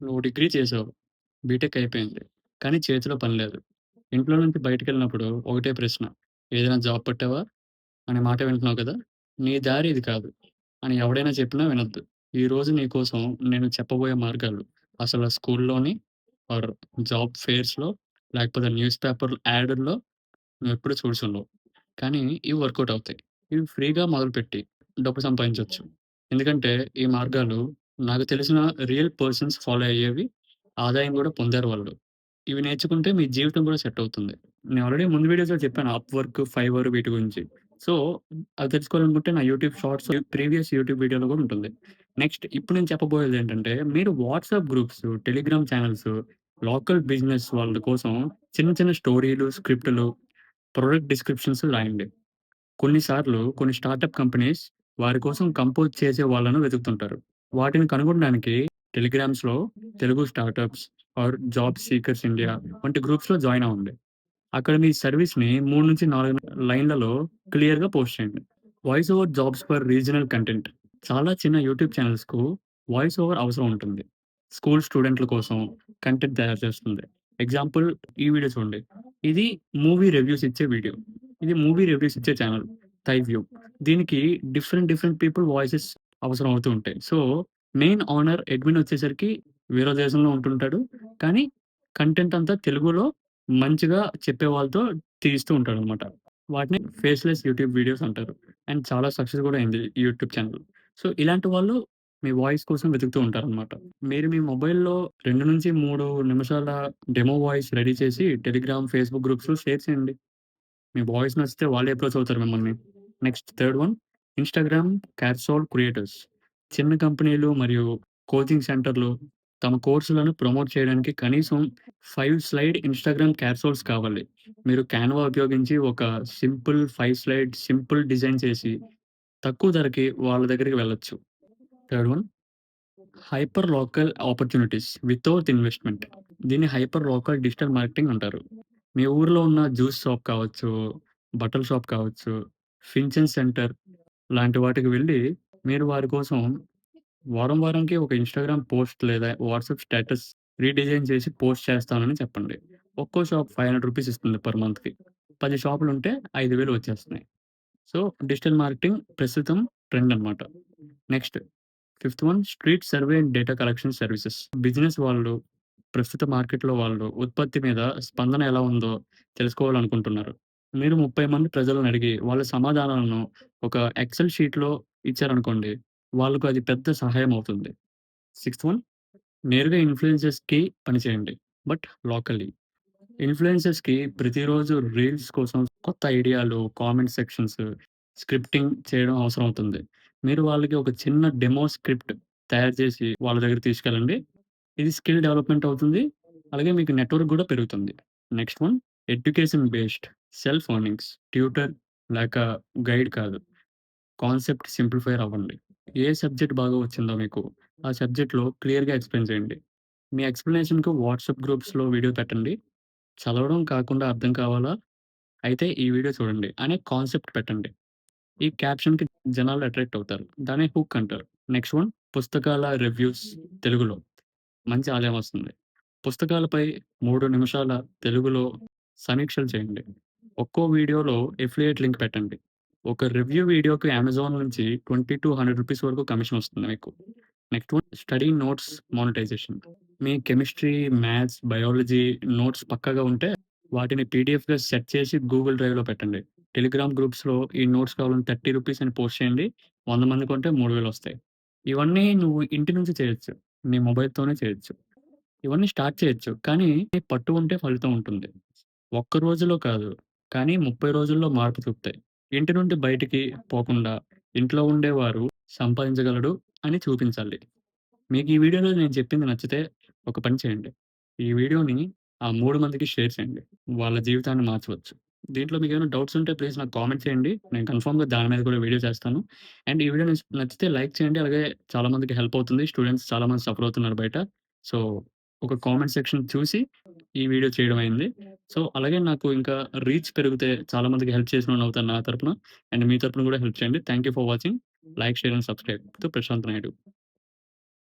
నువ్వు డిగ్రీ చేసావు. బీటెక్ అయిపోయింది. కానీ చేతిలో పని లేదు. ఇంట్లో నుంచి బయటికెళ్ళినప్పుడు ఒకటే ప్రశ్న. ఏదైనా జాబ్ పట్టావా? అనే మాట వింటున్నావు కదా! నీ దారి ఇది కాదు అని ఎవడైనా చెప్పినా వినొద్దు. ఈరోజు నీ కోసం నేను చెప్పబోయే మార్గాలు అసలు స్కూల్‌లోని ఆర్ జాబ్ ఫెయిర్స్‌లో లేకపోతే న్యూస్ పేపర్ యాడుల్లో నువ్వెప్పుడు చూసుండవు. కానీ ఇవి వర్కౌట్ అవుతాయి. ఇవి ఫ్రీగా మొదలుపెట్టి డబ్బు సంపాదించొచ్చు. ఎందుకంటే ఈ మార్గాలు నాకు తెలిసిన రియల్ పర్సన్స్ ఫాలో అయ్యేవి. ఆదాయం గూడా పొందారు వాళ్ళు. ఇవి నేర్చుకుంటే మీ జీవితం కూడా సెట్ అవుతుంది. నేను ఆల్రెడీ ముందు వీడియోస్‌లో చెప్పాను అప్‌వర్క్, ఫైవర్ వీటి గురించి. సో, అది తెలుసుకోవాలనుకుంటే నా యూట్యూబ్ షార్ట్స్ ప్రీవియస్ యూట్యూబ్ వీడియోలో కూడా ఉంటుంది. నెక్స్ట్ ఇప్పుడు నేను చెప్పబోయేదేంటంటే మీరు WhatsApp groups, Telegram channels, local business వాళ్ళ కోసం చిన్న చిన్న స్టోరీలు, స్క్రిప్టులు, ప్రొడక్ట్ డిస్క్రిప్షన్స్ రాయండి. కొన్నిసార్లు కొన్ని స్టార్టప్ కంపెనీస్ వారి కోసం కంపోజ్ చేసే వాళ్ళను వెతుకుతుంటారు. వాటిని కనుగొనడానికి టెలిగ్రామ్స్‌లో Telugu startups or job seekers India వంటి గ్రూప్స్‌లో జాయిన్ అవ్వండి. అక్కడ మీ సర్వీస్‌ని 3-4 లైన్‌లలో క్లియర్‌గా పోస్ట్ చేయండి. Voice over jobs for regional content చాలా చిన్న యూట్యూబ్ ఛానెల్స్‌కు వాయిస్ ఓవర్ అవసరం ఉంటుంది. స్కూల్ స్టూడెంట్‌ల కోసం కంటెంట్ తయారు చేస్తుంది. ఎగ్జాంపుల్ ఈ వీడియో చూడండి. ఇది మూవీ రివ్యూస్ ఇచ్చే వీడియో. ఇది మూవీ రివ్యూస్ ఇచ్చే ఛానెల్ థై వ్యూ. దీనికి డిఫరెంట్ డిఫరెంట్ పీపుల్ వాయిసెస్ అవసరం అవుతూ ఉంటాయి. సో, మెయిన్ ఓనర్ అడ్మిన్ వచ్చేసరికి వేరే దేశంలో ఉంటుంటాడు. కానీ కంటెంట్ అంతా తెలుగులో మంచిగా చెప్పే వాళ్ళతో తీస్తూ ఉంటాడనమాట. వాటిని ఫేస్‌లెస్ యూట్యూబ్ వీడియోస్ అంటారు. అండ్ చాలా సక్సెస్ కూడా అయింది ఈ యూట్యూబ్ ఛానెల్. సో, ఇలాంటి వాళ్ళు మీ వాయిస్ కోసం వెతుకుతూ ఉంటారనమాట. మీరు మీ మొబైల్‌లో 2-3 నిమిషాల డెమో వాయిస్ రెడీ చేసి టెలిగ్రామ్, ఫేస్‌బుక్ గ్రూప్స్‌లో షేర్ చేయండి. మీ వాయిస్ నచ్చితే వాళ్ళే అప్రోచ్ అవుతారు మిమ్మల్ని. Next third one Instagram capsule creators. చిన్న కంపెనీలు మరియు కోచింగ్ సెంటర్‌లు తమ కోర్సులను ప్రమోట్ చేయడానికి కనీసం 5 స్లైడ్ ఇన్‌స్టాగ్రామ్ క్యాప్సూల్స్ కావాలి. మీరు క్యాన్వా ఉపయోగించి ఒక సింపుల్ 5 స్లైడ్ సింపుల్ డిజైన్ చేసి తక్కువ ధరకి వాళ్ళ దగ్గరికి వెళ్ళొచ్చు. Third one hyper local opportunities without investment. దీన్ని హైపర్ లోకల్ డిజిటల్ మార్కెటింగ్ అంటారు. మీ ఊర్లో ఉన్న జ్యూస్ షాప్ కావచ్చు, బట్టల షాప్ కావచ్చు, ఫించెన్ సెంటర్ లాంటి వాటికి వెళ్ళి మీరు వారి కోసం వారం వారంకి ఒక ఇన్‌స్టాగ్రామ్ పోస్ట్ లేదా వాట్సాప్ స్టేటస్ రీడిజైన్ చేసి పోస్ట్ చేస్తానని చెప్పండి. ఒక్కో షాప్ రూ. 500 ఇస్తుంది పర్ మంత్‌కి. 10 షాపులుంటే 5000 వచ్చేస్తున్నాయి. సో, డిజిటల్ మార్కెటింగ్ ప్రస్తుతం ట్రెండ్ అనమాట. Next fifth one street survey and data collection services. Business వాళ్ళు ప్రస్తుత మార్కెట్‌లో వాళ్ళు ఉత్పత్తి మీద స్పందన ఎలా ఉందో తెలుసుకోవాలనుకుంటున్నారు. మీరు 30 మంది ప్రజలను అడిగి వాళ్ళ సమాధానాలను ఒక ఎక్సెల్ షీట్‌లో ఇచ్చారనుకోండి. వాళ్ళకు అది పెద్ద సహాయం అవుతుంది. సిక్స్త్ వన్ నేరుగా ఇన్‌ఫ్లుయెన్సర్స్‌కి పనిచేయండి. But locally. ఇన్‌ఫ్లుయెన్సర్స్‌కి ప్రతిరోజు రీల్స్ కోసం కొత్త ఐడియాలు, కామెంట్ సెక్షన్స్, స్క్రిప్టింగ్ చేయడం అవసరం అవుతుంది. మీరు వాళ్ళకి ఒక చిన్న డెమో స్క్రిప్ట్ తయారు చేసి వాళ్ళ దగ్గరికి తీసుకెళ్ళండి. ఇది స్కిల్ డెవలప్‌మెంట్ అవుతుంది. అలాగే మీకు నెట్‌వర్క్ గూడా పెరుగుతుంది. Next one education based self earnings. Tutor లేక గైడ్ కాదు. కాన్సెప్ట్ సింప్లిఫైర్ అవ్వండి. ఏ సబ్జెక్ట్ బాగా వచ్చిందో మీకు ఆ సబ్జెక్ట్‌లో క్లియర్‌గా ఎక్స్‌ప్లెయిన్ చేయండి. మీ ఎక్స్‌ప్లనేషన్‌కు వాట్సాప్ గ్రూప్స్‌లో వీడియో పెట్టండి. చదవడం కాకుండా అర్థం కావాలా? అయితే ఈ వీడియో చూడండి అనే కాన్సెప్ట్ పెట్టండి. ఈ క్యాప్షన్‌కి జనాలు అట్రాక్ట్ అవుతారు. దాని హుక్ అంటారు. నెక్స్ట్ వన్ పుస్తకాల రివ్యూస్ తెలుగులో. మంచి ఆదాయం వస్తుంది. పుస్తకాలపై 3 నిమిషాల తెలుగులో సమీక్షలు చేయండి. ఒక్కో వీడియోలో ఎఫిలియేట్ లింక్ పెట్టండి. ఒక రివ్యూ వీడియోకి అమెజాన్ నుంచి 20-100 రూపీస్ వరకు కమిషన్ వస్తుంది మీకు. Next one study notes monetization. మీ కెమిస్ట్రీ, మ్యాథ్స్, బయాలజీ నోట్స్ పక్కాగా ఉంటే వాటిని పీడీఎఫ్‌గా సెట్ చేసి గూగుల్ డ్రైవ్‌లో పెట్టండి. టెలిగ్రామ్ గ్రూప్స్‌లో ఈ నోట్స్ కావాలని 30 రూపీస్ అని పోస్ట్ చేయండి. 100 మంది కొంటే 3000 వస్తాయి. ఇవన్నీ నువ్వు ఇంటి నుంచి చేయొచ్చు. నీ మొబైల్‌తోనే చేయొచ్చు. ఇవన్నీ స్టార్ట్ చేయొచ్చు. కానీ పట్టు ఉంటే ఫలితం ఉంటుంది. ఒక్క రోజులో కాదు. కానీ 30 రోజుల్లో మార్పు చూపుతాయి. ఇంటి నుండి బయటికి పోకుండా ఇంట్లో ఉండేవారు సంపాదించగలడు అని చూపించాలి. మీకు ఈ వీడియోలో నేను చెప్పింది నచ్చితే ఒక పని చేయండి. ఈ వీడియోని ఆ 3 మందికి షేర్ చేయండి. వాళ్ళ జీవితాన్ని మార్చవచ్చు. దీంట్లో మీకేమైనా డౌట్స్ ఉంటే ప్లీజ్ నాకు కామెంట్ చేయండి. నేను కన్ఫర్మ్‌గా దాని మీద కూడా వీడియో చేస్తాను. అండ్ ఈ వీడియో నచ్ నచ్చితే లైక్ చేయండి. అలాగే చాలా మందికి హెల్ప్ అవుతుంది. స్టూడెంట్స్ చాలా మంది సఫర్ అవుతున్నారు బయట. సో, ఒక కామెంట్ సెక్షన్ చూసి ఈ వీడియో చేయడం అయింది. సో, అలాగే నాకు ఇంకా రీచ్ పెరిగితే చాలా మందికి హెల్ప్ చేసినోడిని అవుతాను నా తరపున. అండ్ మీ తరపున కూడా హెల్ప్ చేయండి. Thank you for watching. Like, share and subscribe. To Prashanth Naidu.